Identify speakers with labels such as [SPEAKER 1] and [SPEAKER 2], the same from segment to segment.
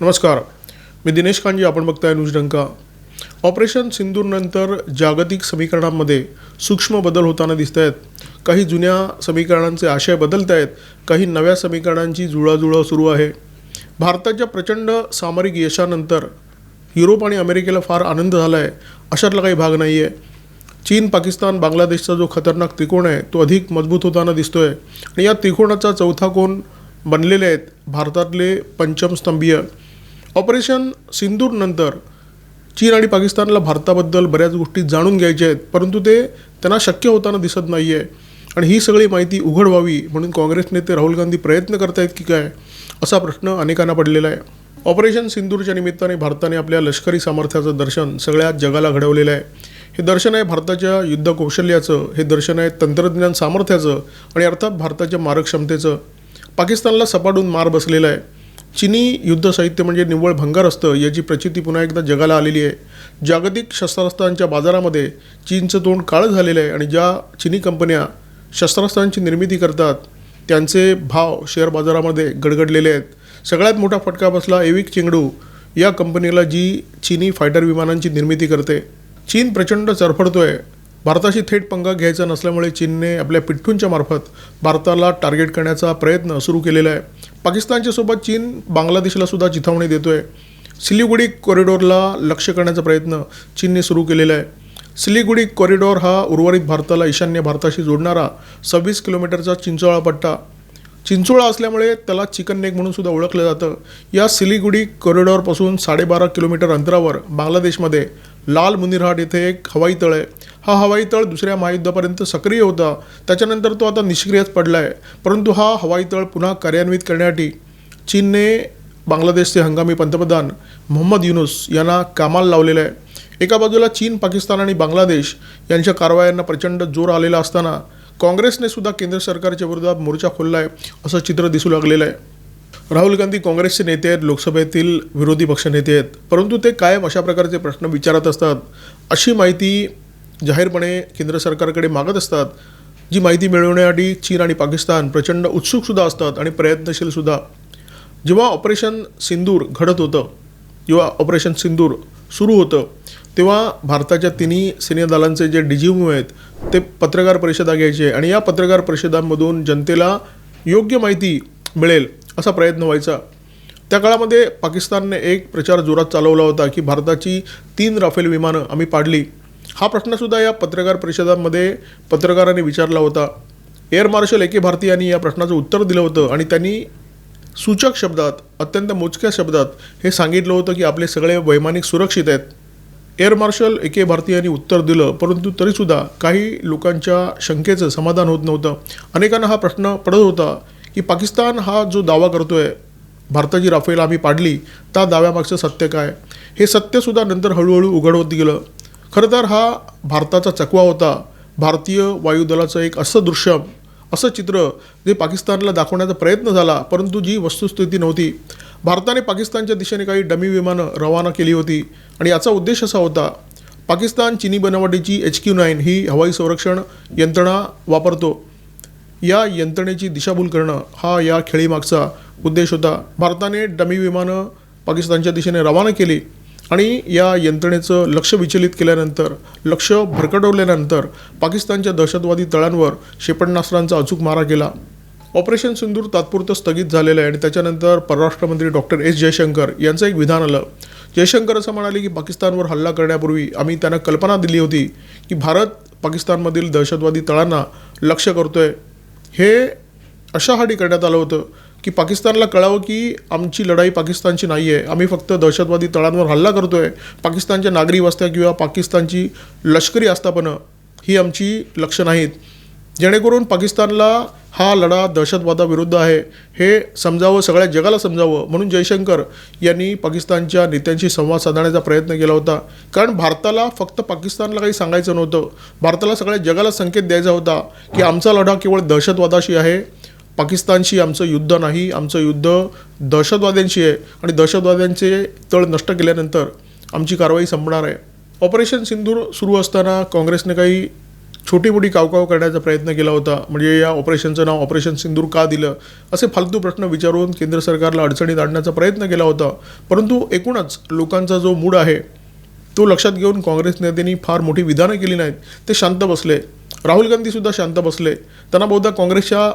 [SPEAKER 1] नमस्कार. मी दिनेश कांजी आपण बघताय न्यूज डंका. ऑपरेशन सिंदूरनंतर जागतिक समीकरणांमध्ये सूक्ष्म बदल होताना दिसत आहेत काही जुन्या समीकरणांचे आशय बदलत आहेत काही नव्या समीकरणांची जुळाजुळा सुरू आहे. भारताच्या प्रचंड सामरिक यशानंतर युरोप आणि अमेरिकेला फार आनंद झाला आहे अशातला काही भाग नाही आहे चीन पाकिस्तान बांगलादेशचा जो खतरनाक त्रिकोण आहे तो अधिक मजबूत होताना दिसतो आहे आणि या त्रिकोणाचा चौथा कोण बनलेले आहेत भारतातले पंचमस्तंभीय ऑपरेशन सिंदूरनंतर चीन आणि पाकिस्तानला भारताबद्दल बऱ्याच गोष्टी जाणून घ्यायच्या आहेत परंतु ते त्यांना शक्य होताना दिसत नाही आहे आणि ही सगळी माहिती उघड व्हावी म्हणून काँग्रेस नेते राहुल गांधी प्रयत्न करतायत की काय असा प्रश्न अनेकांना पडलेला आहे. ऑपरेशन सिंदूरच्या निमित्ताने भारताने आपल्या लष्करी सामर्थ्याचं दर्शन सगळ्या जगाला घडवलेलं आहे. हे दर्शन आहे भारताच्या युद्ध कौशल्याचं हे दर्शन आहे तंत्रज्ञान सामर्थ्याचं आणि अर्थात भारताच्या मारक क्षमतेचं. पाकिस्तानला सपाटून मार बसलेला आहे. चिनी युद्ध साहित्य म्हणजे निव्वळ भंगार असतं याची प्रचिती पुन्हा एकदा जगाला आलेली आहे. जागतिक शस्त्रास्त्रांच्या बाजारामध्ये चीनचं तोंड काळं झालेलं आहे आणि ज्या चिनी कंपन्या शस्त्रास्त्रांची निर्मिती करतात त्यांचे भाव शेअर बाजारामध्ये गडगडलेले आहेत. सगळ्यात मोठा फटका बसला एविक चिंगडू या कंपनीला जी चिनी फायटर विमानांची निर्मिती करते. चीन प्रचंड चरफडतोय. भारताशी थेट पंगा घ्यायचा नसल्यामुळे चीनने आपल्या पिठ्ठूंच्या मार्फत भारताला टार्गेट करण्याचा प्रयत्न सुरू केलेला आहे. पाकिस्तानच्या सोबत चीन बांगलादेशला सुद्धा चिथावणी देतोय. सिलिगुडी कॉरिडॉरला लक्ष करण्याचा प्रयत्न चीनने सुरू केलेला आहे. सिलिगुडी कॉरिडॉर हा उर्वरित भारताला ईशान्य भारताशी जोडणारा सव्वीस किलोमीटरचा चिंचोळा पट्टा. चिंचोळा असल्यामुळे त्याला चिकन नेक म्हणून सुद्धा ओळखलं जातं. या सिलिगुडी कॉरिडॉरपासून साडेबारा किलोमीटर अंतरावर बांगलादेशमध्ये लाल मुनिरहाट येथे एक हवाई तळ आहे. हा हवाई तळ दुसऱ्या महायुद्धापर्यंत सक्रिय होता. त्याच्यानंतर तो आता निष्क्रियच पडला आहे परंतु हा हवाई तळ पुन्हा कार्यान्वित करण्यासाठी चीनने बांगलादेशचे हंगामी पंतप्रधान मोहम्मद युनुस यांना कामाला लावलेलं आहे. एका बाजूला चीन पाकिस्तान आणि बांगलादेश यांच्या कारवायांना प्रचंड जोर आलेला असताना काँग्रेसने सुद्धा केंद्र सरकारच्या विरोधात मोर्चा खोलला आहे असं चित्र दिसू लागलेलं आहे. राहुल गांधी काँग्रेसचे नेते आहेत लोकसभेतील विरोधी पक्षनेते आहेत. परंतु ते कायम अशा प्रकारचे प्रश्न विचारत असतात. अशी माहिती जाहीरपणे केंद्र सरकारकडे मागत असतात. जी माहिती मिळवण्यासाठी चीन आणि पाकिस्तान प्रचंड उत्सुकसुद्धा असतात आणि प्रयत्नशीलसुद्धा जेव्हा ऑपरेशन सिंदूर घडत होतं जेव्हा ऑपरेशन सिंदूर सुरू होतं तेव्हा भारताच्या तिन्ही सैन्य दलांचे जे डी आहेत ते पत्रकार परिषदा घ्यायचे आणि या पत्रकार परिषदांमधून जनतेला योग्य माहिती मिळेल. असा प्रयत्न व्हायचा. त्या काळामध्ये पाकिस्तानने एक प्रचार जोरात चालवला होता की भारताची तीन राफेल विमानं आम्ही पाडली. हा प्रश्नसुद्धा या पत्रकार परिषदांमध्ये पत्रकारांनी विचारला होता. Air marshal A K Bharti यांनी या प्रश्नाचं उत्तर दिलं होतं आणि त्यांनी सूचक शब्दात अत्यंत मोजक्या शब्दात हे सांगितलं होतं की आपले सगळे वैमानिक सुरक्षित आहेत. Air marshal A K Bharti यांनी उत्तर दिलं परंतु तरीसुद्धा काही लोकांच्या शंकेचं समाधान होत नव्हतं. अनेकांना हा प्रश्न पडत होता की पाकिस्तान हा जो दावा करतो आहे भारताची राफेल आम्ही पाडली त्या दाव्यामागचं सत्य काय? हे सत्यसुद्धा नंतर हळूहळू उघड होत गेलं. खरं तर हा भारताचा चकवा होता. भारतीय वायुदलाचं एक असं दृश्य असं चित्र जे पाकिस्तानला दाखवण्याचा प्रयत्न झाला परंतु जी वस्तुस्थिती नव्हती. भारताने पाकिस्तानच्या दिशेने काही डमी विमानं रवाना केली होती आणि याचा उद्देश असा होता पाकिस्तान चिनी बनावटीची एच क्यू नाईन ही हवाई संरक्षण यंत्रणा वापरतो. या यंत्रणेची दिशाभूल करणं हा या खेळीमागचा उद्देश होता. भारताने डमी विमानं पाकिस्तानच्या दिशेने रवाना केली आणि या यंत्रणेचं लक्ष विचलित केल्यानंतर लक्ष भरकटवल्यानंतर पाकिस्तानच्या दहशतवादी तळांवर क्षेपणास्त्रांचा अचूक मारा केला. ऑपरेशन सिंदूर तात्पुरतं स्थगित झालेलं आहे आणि त्याच्यानंतर परराष्ट्रमंत्री डॉक्टर एस जयशंकर यांचं एक विधान आलं. जयशंकर असं म्हणाले की पाकिस्तानवर हल्ला करण्यापूर्वी आम्ही त्यांना कल्पना दिली होती की भारत पाकिस्तानमधील दहशतवादी तळांना लक्ष करतोय. हे अशासाठी करण्यात आलं होतं की पाकिस्तानला कळावं की आमची लढाई पाकिस्तानची नाही आहे आम्ही फक्त दहशतवादी तळांवर हल्ला करतो आहे पाकिस्तानच्या नागरी वस्त्या किंवा पाकिस्तानची लष्करी आस्थापनं ही आमची लक्ष नाहीत. जेणेकरून पाकिस्तानला हा लढा दहशतवादाविरुद्ध आहे. हे समजावं सगळ्या जगाला समजावं म्हणून जयशंकर यांनी पाकिस्तानच्या नेत्यांशी संवाद साधण्याचा प्रयत्न केला होता. कारण भारताला फक्त पाकिस्तानला काही सांगायचं नव्हतं. भारताला सगळ्या जगाला संकेत द्यायचा होता की आमचा लढा केवळ दहशतवादाशी आहे. पाकिस्तानशी आमचं युद्ध नाही. आमचं युद्ध दहशतवाद्यांशी आहे आणि दहशतवाद्यांचे तळ नष्ट केल्यानंतर आमची कारवाई संपणार आहे. ऑपरेशन सिंधूर सुरू असताना काँग्रेसने काही छोटी मोठी कावकाव करण्याचा प्रयत्न केला होता. म्हणजे या ऑपरेशनचं नाव ऑपरेशन सिंदूर का दिलं? असे फालतू प्रश्न विचारून केंद्र सरकारला अडचणीत आणण्याचा प्रयत्न केला होता. परंतु एकूणच लोकांचा जो मूड आहे तो लक्षात घेऊन काँग्रेस नेत्यांनी फार मोठी विधानं केली नाहीत. ते शांत बसले. राहुल गांधीसुद्धा शांत बसले. त्यांना बहुधा काँग्रेसच्या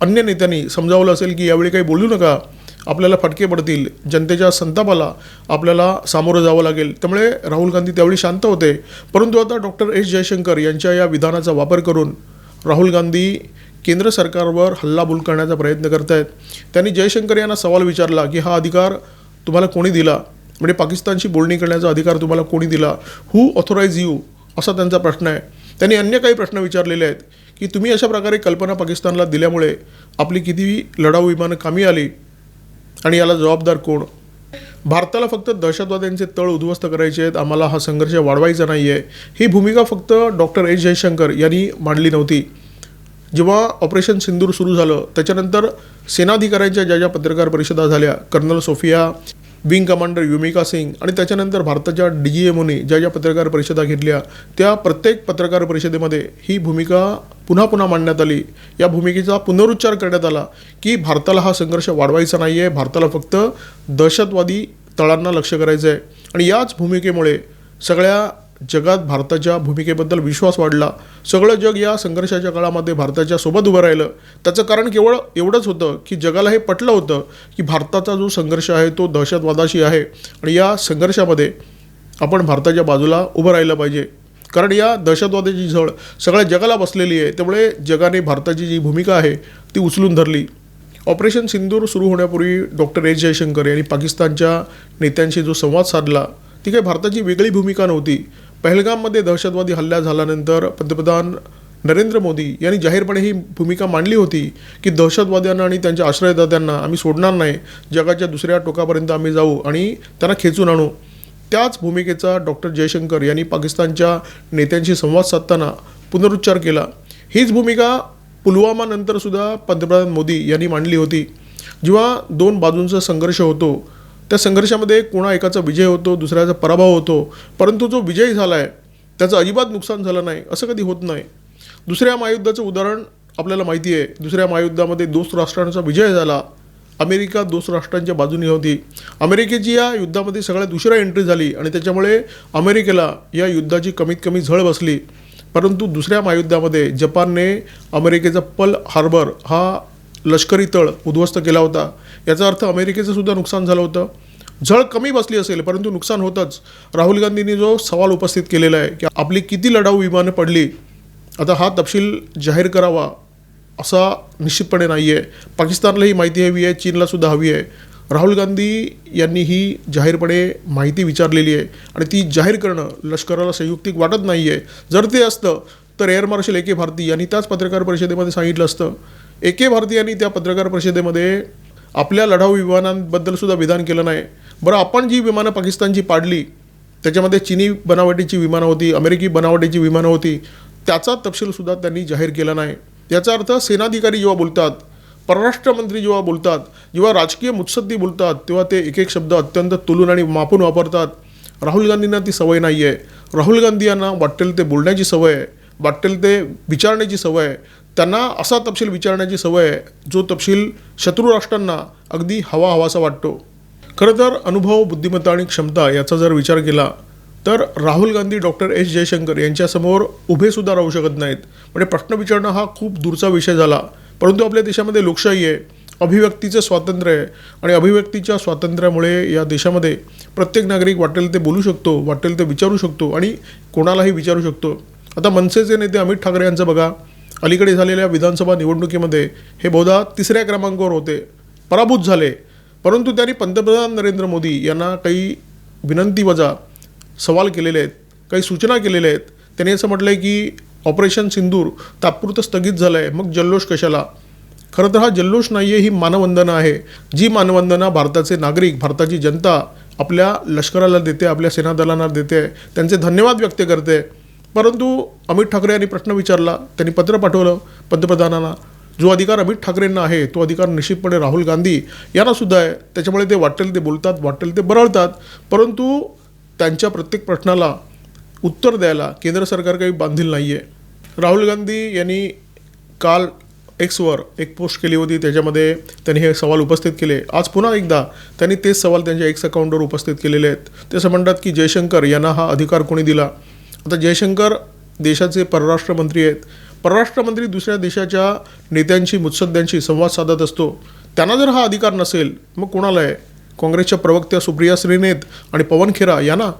[SPEAKER 1] अन्य नेत्यांनी समजावलं असेल की यावेळी काही बोलू नका. आपल्याला फटके पडतील जनतेच्या संतापाला आपल्याला सामोरं जावं लागेल. त्यामुळे राहुल गांधी त्यावेळी शांत होते. परंतु आता डॉक्टर एस जयशंकर यांच्या या विधानाचा वापर करून राहुल गांधी केंद्र सरकारवर हल्लाबोल करण्याचा प्रयत्न करत आहेत त्यांनी जयशंकर यांना सवाल विचारला की हा अधिकार तुम्हाला कोणी दिला? म्हणजे पाकिस्तानशी बोलणी करण्याचा अधिकार तुम्हाला कोणी दिला? हू ऑथोराईज यू असा त्यांचा प्रश्न आहे. त्यांनी अन्य काही प्रश्न विचारलेले आहेत की तुम्ही अशा प्रकारे कल्पना पाकिस्तानला दिल्यामुळे आपली किती लढाऊ विमानं कामी आली? आणि याला जबाबदार कोण? भारताला फक्त दहशतवाद्यांचे तळ उद्ध्वस्त करायचे आहेत. आम्हाला हा संघर्ष वाढवायचा नाही आहे ही भूमिका फक्त डॉक्टर एस जयशंकर यांनी मांडली नव्हती. जेव्हा ऑपरेशन सिंदूर सुरू झालं त्याच्यानंतर सेनाधिकाऱ्यांच्या ज्या ज्या पत्रकार परिषदा झाल्या colonel Sofiya wing commander Vyomika Singh आणि त्याच्यानंतर भारताच्या डी जी एमओने ज्या ज्या पत्रकार परिषदा घेतल्या त्या प्रत्येक पत्रकार परिषदेमध्ये ही भूमिका पुन्हा पुन्हा मांडण्यात आली. या भूमिकेचा पुनरुच्चार करण्यात आला की भारताला हा संघर्ष वाढवायचा नाही आहे भारताला फक्त दहशतवादी तळांना लक्ष करायचं आहे आणि याच भूमिकेमुळे सगळ्या जगात भारताच्या भूमिकेबद्दल विश्वास वाढला. सगळं जग या संघर्षाच्या काळामध्ये भारताच्या सोबत उभं राहिलं. त्याचं कारण केवळ एवढंच होतं की जगाला हे पटलं होतं की भारताचा जो संघर्ष आहे तो दहशतवादाशी आहे. आणि या संघर्षामध्ये आपण भारताच्या बाजूला उभं राहिलं पाहिजे. कारण या दहशतवादाची झळ सगळ्या जगाला बसलेली आहे त्यामुळे जगाने भारताची जी भूमिका आहे ती उचलून धरली. ऑपरेशन सिंदूर सुरू होण्यापूर्वी डॉक्टर एस जयशंकर यांनी पाकिस्तानच्या नेत्यांशी जो संवाद साधला ती काही भारताची वेगळी भूमिका नव्हती. पहलगाममध्ये दहशतवादी हल्ला झाल्यानंतर पंतप्रधान नरेंद्र मोदी यांनी जाहीरपणे ही भूमिका मांडली होती की दहशतवाद्यांना आणि त्यांच्या आश्रयदात्यांना आम्ही सोडणार नाही जगाच्या दुसऱ्या टोकापर्यंत आम्ही जाऊ आणि त्यांना खेचून आणू. त्याच भूमिकेचा डॉक्टर जयशंकर यांनी पाकिस्तानच्या नेत्यांशी संवाद साधताना पुनरुच्चार केला. हीच भूमिका पुलवामानंतर सुद्धा पंतप्रधान मोदी यांनी मांडली होती. जेव्हा दोन बाजूंचा संघर्ष होतो त्या संघर्षामध्ये कोणा एकाचा विजय होतो दुसऱ्याचा पराभव होतो परंतु जो विजय झाला आहे त्याचं अजिबात नुकसान झालं नाही असं कधी होत नाही. दुसऱ्या महायुद्धाचं उदाहरण आपल्याला माहिती आहे. दुसऱ्या महायुद्धामध्ये दोस्त राष्ट्रांचा विजय झाला. अमेरिका दोस्त राष्ट्रांच्या बाजूने होती. अमेरिकेची या युद्धामध्ये सगळ्यात उशिरा एंट्री झाली आणि त्याच्यामुळे अमेरिकेला या युद्धाची कमीत कमी झळ बसली. परंतु दुसऱ्या महायुद्धामध्ये जपानने अमेरिकेचा पल हार्बर हा लष्करी तळ उद्ध्वस्त केला होता. याचा अर्थ अमेरिकेचं सुद्धा नुकसान झालं होतं. झळ कमी बसली असेल परंतु नुकसान होतंच. राहुल गांधींनी जो सवाल उपस्थित केलेला आहे की आपली किती लढाऊ विमानं पडली आता हा तपशील जाहीर करावा. असा निश्चितपणे नाही आहे पाकिस्तानलाही माहिती हवी आहे चीनलासुद्धा हवी आहे राहुल गांधी यांनी ही जाहीरपणे माहिती विचारलेली आहे आणि ती जाहीर करणं लष्कराला संयुक्तिक वाटत नाही आहे जर ते असतं तर air marshal A K Bharti यांनी त्याच पत्रकार परिषदेमध्ये सांगितलं असतं. ए के भारती यांनी त्या पत्रकार परिषदेमध्ये आपल्या लढाऊ विमानांबद्दलसुद्धा विधान केलं नाही. बरं आपण जी विमानं पाकिस्तानची पाडली त्याच्यामध्ये चिनी बनावटीची विमानं होती अमेरिकी बनावटीची विमानं होती त्याचा तपशीलसुद्धा त्यांनी जाहीर केला नाही. याचा अर्थ सेनाधिकारी जेव्हा बोलतात परराष्ट्र मंत्री जेव्हा बोलतात जेव्हा राजकीय मुत्सद्दी बोलतात तेव्हा ते एक एक शब्द अत्यंत तुलून आणि मापून वापरतात. राहुल गांधींना ती सवय नाही आहे राहुल गांधी यांना वाटेल ते बोलण्याची सवय आहे वाटेल ते विचारण्याची सवय आहे त्यांना असा तपशील विचारण्याची सवय आहे जो तपशील शत्रू राष्ट्रांना अगदी हवा हवासा वाटतो. खरं तर अनुभव बुद्धिमत्ता आणि क्षमता याचा जर विचार केला तर राहुल गांधी डॉक्टर एस जयशंकर यांच्यासमोर उभेसुद्धा राहू शकत नाहीत. म्हणजे प्रश्न विचारणं हा खूप दूरचा विषय झाला. परंतु आपल्या देशामध्ये लोकशाही आहे अभिव्यक्तीचं स्वातंत्र्य आहे आणि अभिव्यक्तीच्या स्वातंत्र्यामुळे या देशामध्ये प्रत्येक नागरिक वाटेल ते बोलू शकतो वाटेल ते विचारू शकतो आणि कोणालाही विचारू शकतो. आता मनसेचे नेते अमित ठाकरे यांचं बघा अलीकडे झालेल्या विधानसभा निवडणुकीमध्ये हे बहुधा तिसऱ्या क्रमांकावर होते. पराभूत झाले. परंतु त्यांनी पंतप्रधान नरेंद्र मोदी यांना काही विनंती वजा सवाल केलेले आहेत काही सूचना केलेल्या आहेत. त्यांनी असं म्हटलं आहे की ऑपरेशन सिंदूर तात्पुरतं स्थगित झालं आहे मग जल्लोष कशाला? खरं तर हा जल्लोष नाही आहे ही मानवंदना आहे. जी मानवंदना भारताचे नागरिक भारताची जनता आपल्या लष्कराला देते आपल्या सेनादलांना देते त्यांचे धन्यवाद व्यक्त करते. परंतु अमित ठाकरे यांनी प्रश्न विचारला त्यांनी पत्र पाठवलं पंतप्रधानांना. जो अधिकार अमित ठाकरेंना आहे तो अधिकार निश्चितपणे राहुल गांधी यांनासुद्धा आहे. त्याच्यामुळे ते वाटेल ते बोलतात वाटेल ते बरळतात. परंतु त्यांच्या प्रत्येक प्रश्नाला उत्तर द्यायला केंद्र सरकार काही बांधील नाही आहे राहुल गांधी यांनी काल एक्सवर एक पोस्ट केली होती त्याच्यामध्ये त्यांनी हे सवाल उपस्थित केले. आज पुन्हा एकदा त्यांनी तेच सवाल त्यांच्या एक्स अकाउंटवर उपस्थित केलेले आहेत. ते असं म्हणतात की जयशंकर यांना हा अधिकार कोणी दिला? आता जयशंकर देशाचे परराष्ट्र मंत्री आहेत. परराष्ट्र मंत्री दुसऱ्या देशाच्या नेत्यांशी मुत्सद्यांशी संवाद साधत असतो. त्यांना जर हा अधिकार नसेल मग कोणाला आहे? काँग्रेसच्या प्रवक्त्या सुप्रिया श्रीनेत आणि पवन खेरा यांना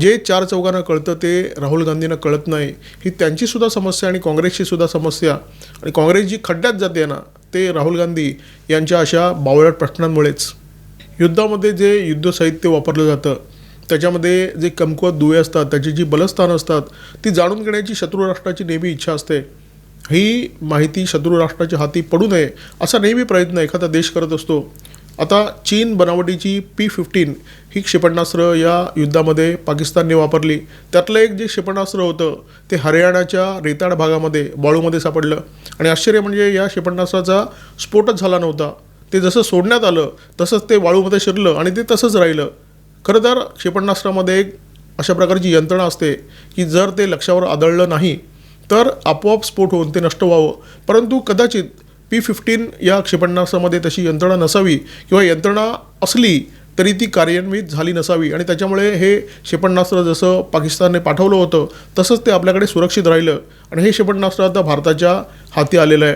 [SPEAKER 1] जे चार चौघांना कळतं ते राहुल गांधींना कळत नाही ही त्यांचीसुद्धा समस्या आणि काँग्रेसची सुद्धा समस्या. आणि काँग्रेस जी खड्ड्यात जाते ना ते राहुल गांधी यांच्या अशा बावळट प्रश्नांमुळेच. युद्धामध्ये जे युद्ध साहित्य वापरलं जातं त्याच्यामध्ये जे कमकुवत दुवे असतात त्याची जी बलस्थानं असतात ती जाणून घेण्याची शत्रू राष्ट्राची नेहमी इच्छा असते. ही माहिती शत्रू राष्ट्राच्या हाती पडू नये असा नेहमी प्रयत्न एखादा देश करत असतो. आता चीन बनावटीची पी फिफ्टीन ही क्षेपणास्त्र या युद्धामध्ये पाकिस्तानने वापरली. त्यातलं एक जे क्षेपणास्त्र होतं ते हरियाणाच्या रेताड भागामध्ये बाळूमध्ये सापडलं. आणि आश्चर्य म्हणजे या क्षेपणास्त्राचा स्फोटच झाला नव्हता. ते जसं सोडण्यात आलं तसंच ते वाळूमध्ये शिरलं आणि ते तसंच राहिलं. खरं तर क्षेपणास्त्रामध्ये एक अशा प्रकारची यंत्रणा असते की जर ते लक्षावर आदळलं नाही तर आपोआप स्फोट होऊन ते नष्ट व्हावं. परंतु कदाचित पी फिफ्टीन या क्षेपणास्त्रामध्ये तशी यंत्रणा नसावी किंवा यंत्रणा असली तरी ती कार्यान्वित झाली नसावी. आणि त्याच्यामुळे हे क्षेपणास्त्र जसं पाकिस्तानने पाठवलं होतं तसंच ते आपल्याकडे सुरक्षित राहिलं. आणि हे क्षेपणास्त्र आता भारताच्या हाती आलेलं आहे.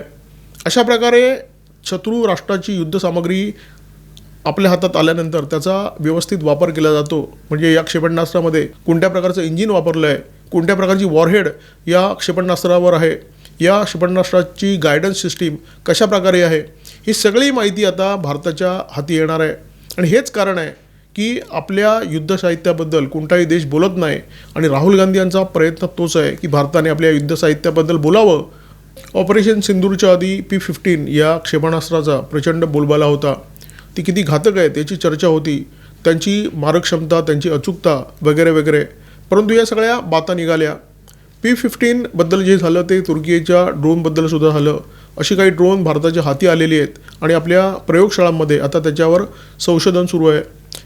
[SPEAKER 1] अशा प्रकारे शत्रू राष्ट्राची युद्धसामग्री आपल्या हातात आल्यानंतर त्याचा व्यवस्थित वापर केला जातो. म्हणजे या क्षेपणास्त्रामध्ये कोणत्या प्रकारचं इंजिन वापरलं आहे कोणत्या प्रकारची वॉरहेड या क्षेपणास्त्रावर आहे या क्षेपणास्त्राची गायडन्स सिस्टीम कशा प्रकारे आहे ही सगळी माहिती आता भारताच्या हाती येणार आहे. आणि हेच कारण आहे की आपल्या युद्ध साहित्याबद्दल कोणताही देश बोलत नाही आणि राहुल गांधी यांचा प्रयत्न तोच आहे की भारताने आपल्या युद्ध साहित्याबद्दल बोलावं. ऑपरेशन सिंदूरच्या आधी पी फिफ्टीन या क्षेपणास्त्राचा प्रचंड बोलबाला होता. ती किती घातक आहे त्याची चर्चा होती. त्यांची मारक क्षमता त्यांची अचूकता वगैरे वगैरे. परंतु या सगळ्या बाता निघाल्या. पी फिफ्टीनबद्दल जे झालं ते तुर्कीच्या ड्रोनबद्दल सुद्धा झालं. अशी काही ड्रोन भारताच्या हाती आलेली आहेत आणि आपल्या प्रयोगशाळांमध्ये आता त्याच्यावर संशोधन सुरू आहे.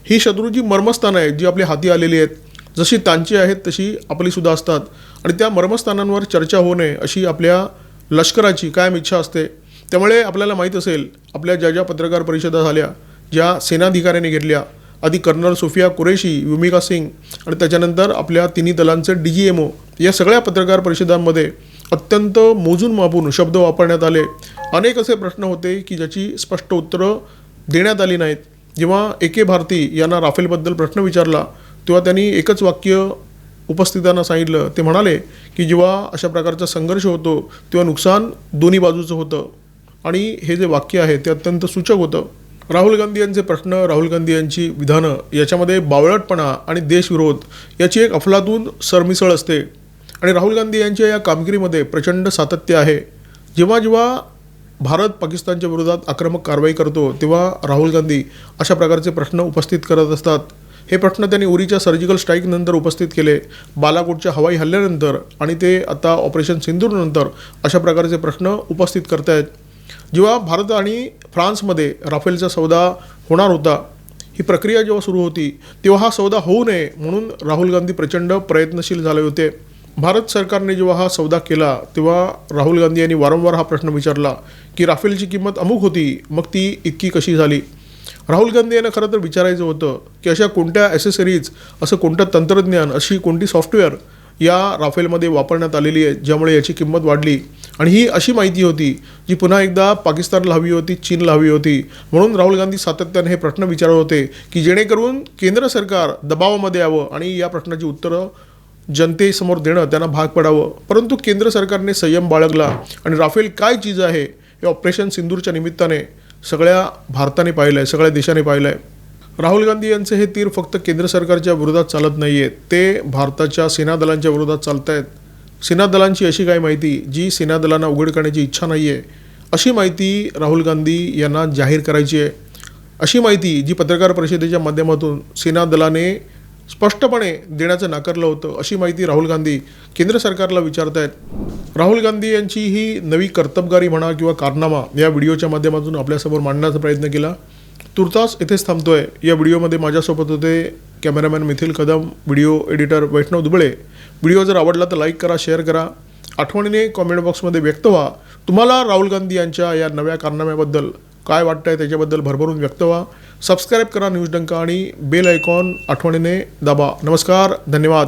[SPEAKER 1] ही शत्रूची मर्मस्थानं आहेत जी आपल्या हाती आलेली आहेत. जशी त्यांची आहेत तशी आपलीसुद्धा असतात. आणि त्या मर्मस्थानांवर चर्चा होऊ नये अशी आपल्या लष्कराची कायम इच्छा असते. त्यामुळे आपल्याला माहीत असेल आपल्या ज्या ज्या पत्रकार परिषदा झाल्या ज्या सेनाधिकाऱ्यांनी घेतल्या आधी कर्नल सोफिया कुरेशी युमिका सिंग आणि त्याच्यानंतर आपल्या तिन्ही दलांचे डी जी एम ओ या सगळ्या पत्रकार परिषदांमध्ये अत्यंत मोजून मापून शब्द वापरण्यात आले. अनेक असे प्रश्न होते की ज्याची स्पष्ट उत्तरं देण्यात आली नाहीत. जेव्हा ए के भारती यांना राफेलबद्दल प्रश्न विचारला तेव्हा त्यांनी एकच वाक्य उपस्थितांना सांगितलं. ते म्हणाले की जेव्हा अशा प्रकारचा संघर्ष होतो तेव्हा नुकसान दोन्ही बाजूचं होतं. आणि हे जे वाक्य आहे ते अत्यंत सूचक होतं. राहुल गांधी यांचे प्रश्न राहुल गांधी यांची विधानं याच्यामध्ये बावळटपणा आणि देशविरोध याची एक अफलातून सरमिसळ असते. आणि राहुल गांधी यांच्या या कामगिरीमध्ये प्रचंड सातत्य आहे. जेव्हा जेव्हा भारत पाकिस्तानच्या विरोधात आक्रमक कारवाई करतो तेव्हा राहुल गांधी अशा प्रकारचे प्रश्न उपस्थित करत असतात. हे प्रश्न त्यांनी उरीच्या सर्जिकल स्ट्राईकनंतर उपस्थित केले बालाकोटच्या हवाई हल्ल्यानंतर आणि ते आता ऑपरेशन सिंधूरनंतर अशा प्रकारचे प्रश्न उपस्थित करतायत. जेव्हा भारत आणि फ्रान्समध्ये राफेलचा सौदा होणार होता ही प्रक्रिया जेव्हा सुरू होती तेव्हा हा सौदा होऊ नये म्हणून राहुल गांधी प्रचंड प्रयत्नशील झाले होते. भारत सरकारने जेव्हा हा सौदा केला तेव्हा राहुल गांधी यांनी वारंवार हा प्रश्न विचारला की राफेलची किंमत अमुक होती मग ती इतकी कशी झाली? राहुल गांधी यांना खरं तर विचारायचं होतं की अशा कोणत्या ॲसेसरीज असं कोणतं तंत्रज्ञान अशी कोणती सॉफ्टवेअर या राफेलमध्ये वापरण्यात आलेली आहे ज्यामुळे याची किंमत वाढली. आणि ही अशी माहिती होती जी पुन्हा एकदा पाकिस्तानला हवी होती चीनला हवी होती. म्हणून राहुल गांधी सातत्याने हे प्रश्न विचारत होते की जेणेकरून केंद्र सरकार दबावामध्ये यावं आणि या प्रश्नाची उत्तरं जनतेसमोर देणं त्यांना भाग पडावं. परंतु केंद्र सरकारने संयम बाळगला आणि राफेल काय चीज आहे हे ऑपरेशन सिंदूरच्या निमित्ताने सगळ्या भारताने पाहिलं आहे सगळ्या देशाने पाहिलं आहे राहुल गांधी यांचे हे तीर फक्त केंद्र सरकारच्या विरोधात चालत नाही आहेत ते भारताच्या सेना दलांच्या विरोधात चालत आहेत सेना दलांची अशी काही माहिती जी सेना दलांना उघड करण्याची इच्छा नाही आहे अशी माहिती राहुल गांधी यांना जाहीर करायची आहे. अशी माहिती जी पत्रकार परिषदेच्या माध्यमातून सेना दलाने स्पष्टपणे देण्याचं नाकारलं होतं अशी माहिती राहुल गांधी केंद्र सरकारला विचारत आहेत राहुल गांधी यांची ही नवी कर्तबगारी म्हणा किंवा कारनामा या व्हिडिओच्या माध्यमातून आपल्यासमोर मांडण्याचा प्रयत्न केला. तुर्तास इथेच थांबतोय. या व्हिडिओमध्ये माझ्यासोबत होते cameraman Mithil Kadam video editor Vaishnav Duble. Video जर आवडला तर लाईक करा शेअर करा. आठवणीने कॉमेंट बॉक्समध्ये व्यक्त व्हा. तुम्हाला राहुल गांधी यांच्या या नव्या कारनाम्याबद्दल काय वाटतं आहे त्याच्याबद्दल भरभरून व्यक्त व्हा. सबस्क्राईब करा न्यूज डंका आणि बेल आयकॉन आठवणीने दाबा. नमस्कार धन्यवाद.